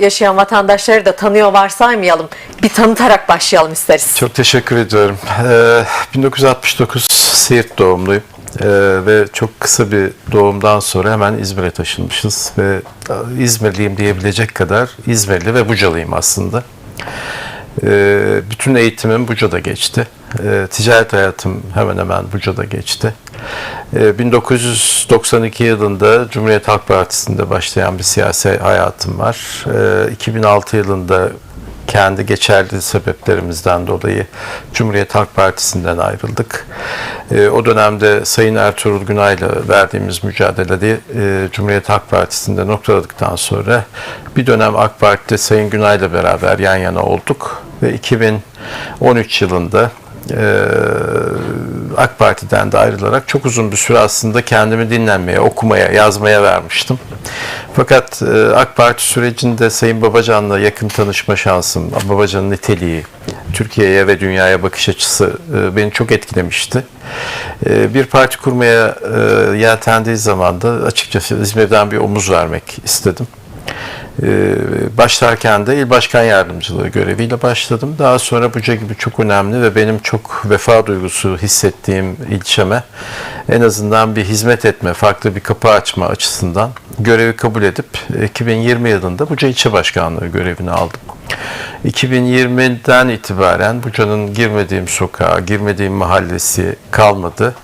yaşayan vatandaşları da tanıyor varsaymayalım. Bir tanıtarak başlayalım isteriz. Çok teşekkür ediyorum. Ee, 1969 Siirt doğumluyum. Ee, ve çok kısa bir doğumdan sonra hemen İzmir'e taşınmışız ve e, İzmirliyim diyebilecek kadar İzmirli ve Bucalıyım aslında. Ee, bütün eğitimim Buca'da geçti. Ee, ticaret hayatım hemen hemen Buca'da geçti. Ee, 1992 yılında Cumhuriyet Halk Partisi'nde başlayan bir siyasi hayatım var. Ee, 2006 yılında kendi geçerli sebeplerimizden dolayı Cumhuriyet Halk Partisi'nden ayrıldık. Ee, o dönemde Sayın Ertuğrul Günay'la verdiğimiz mücadelede Cumhuriyet Halk Partisi'nde noktaladıktan sonra bir dönem AK Parti'de Sayın Günay'la beraber yan yana olduk ve 2013 yılında e, AK Parti'den de ayrılarak çok uzun bir süre aslında kendimi dinlenmeye, okumaya, yazmaya vermiştim. Fakat e, AK Parti sürecinde Sayın Babacan'la yakın tanışma şansım, Babacan'ın niteliği, Türkiye'ye ve dünyaya bakış açısı e, beni çok etkilemişti. E, Bir parti kurmaya e, yeltendiği zaman da açıkçası İzmir'den bir omuz vermek istedim. Ee, başlarken de il başkan yardımcılığı göreviyle başladım. Daha sonra Buca gibi çok önemli ve benim çok vefa duygusu hissettiğim ilçeme en azından bir hizmet etme, farklı bir kapı açma açısından görevi kabul edip 2020 yılında Buca ilçe başkanlığı görevini aldım. 2020'den itibaren Buca'nın girmediğim sokağa, girmediğim mahallesi kalmadı.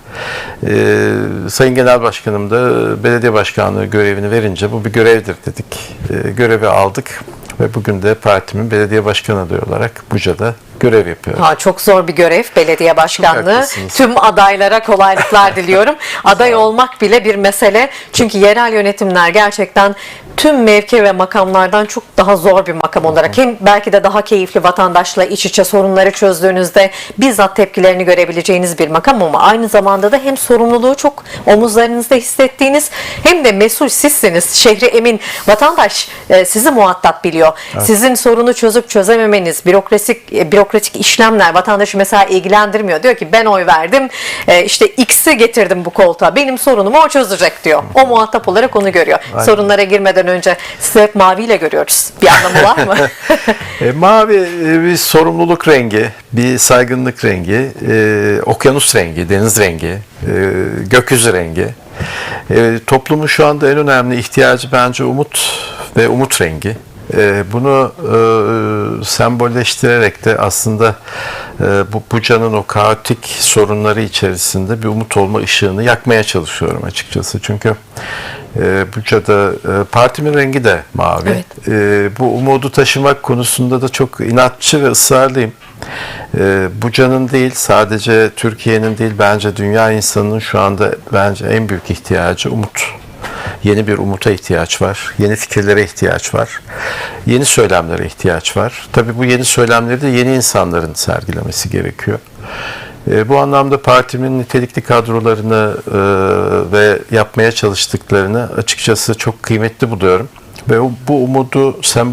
Ee, Sayın Genel Başkanım da belediye başkanlığı görevini verince bu bir görevdir dedik. Ee, görevi aldık ve bugün de partimin belediye başkanı adayı olarak Buca'da görev yapıyorum. Ha, çok zor bir görev belediye başkanlığı. Tüm adaylara kolaylıklar diliyorum. Aday olmak bile bir mesele. Çünkü yerel yönetimler gerçekten tüm mevki ve makamlardan çok daha zor bir makam olarak hem belki de daha keyifli vatandaşla iç içe sorunları çözdüğünüzde bizzat tepkilerini görebileceğiniz bir makam ama aynı zamanda da hem sorumluluğu çok omuzlarınızda hissettiğiniz hem de mesul sizsiniz. Şehri emin vatandaş e, sizi muhatap biliyor. Sizin sorunu çözüp çözememeniz, bürokratik e, bürokratik işlemler vatandaşı mesela ilgilendirmiyor. Diyor ki ben oy verdim, e, işte X'i getirdim bu koltuğa. Benim sorunumu o çözecek diyor. O muhatap olarak onu görüyor. Sorunlara girmeden önce sizi hep maviyle görüyoruz. Bir anlamı var mı? E, mavi e, bir sorumluluk rengi, bir saygınlık rengi, e, okyanus rengi, deniz rengi, e, gökyüzü rengi. E, toplumun şu anda en önemli ihtiyacı bence umut ve umut rengi. E, bunu e, sembolleştirerek de aslında e, bu Buca'nın o kaotik sorunları içerisinde bir umut olma ışığını yakmaya çalışıyorum açıkçası. Çünkü e, Buca'da e, partimin rengi de mavi. Evet. E, bu umudu taşımak konusunda da çok inatçı ve ısrarlıyım. E, Buca'nın değil sadece Türkiye'nin değil bence dünya insanının şu anda bence en büyük ihtiyacı umut. Yeni bir umuta ihtiyaç var. Yeni fikirlere ihtiyaç var. Yeni söylemlere ihtiyaç var. Tabii bu yeni söylemleri de yeni insanların sergilemesi gerekiyor. E, bu anlamda partimin nitelikli kadrolarını e, ve yapmaya çalıştıklarını açıkçası çok kıymetli buluyorum. Ve bu umudu sembol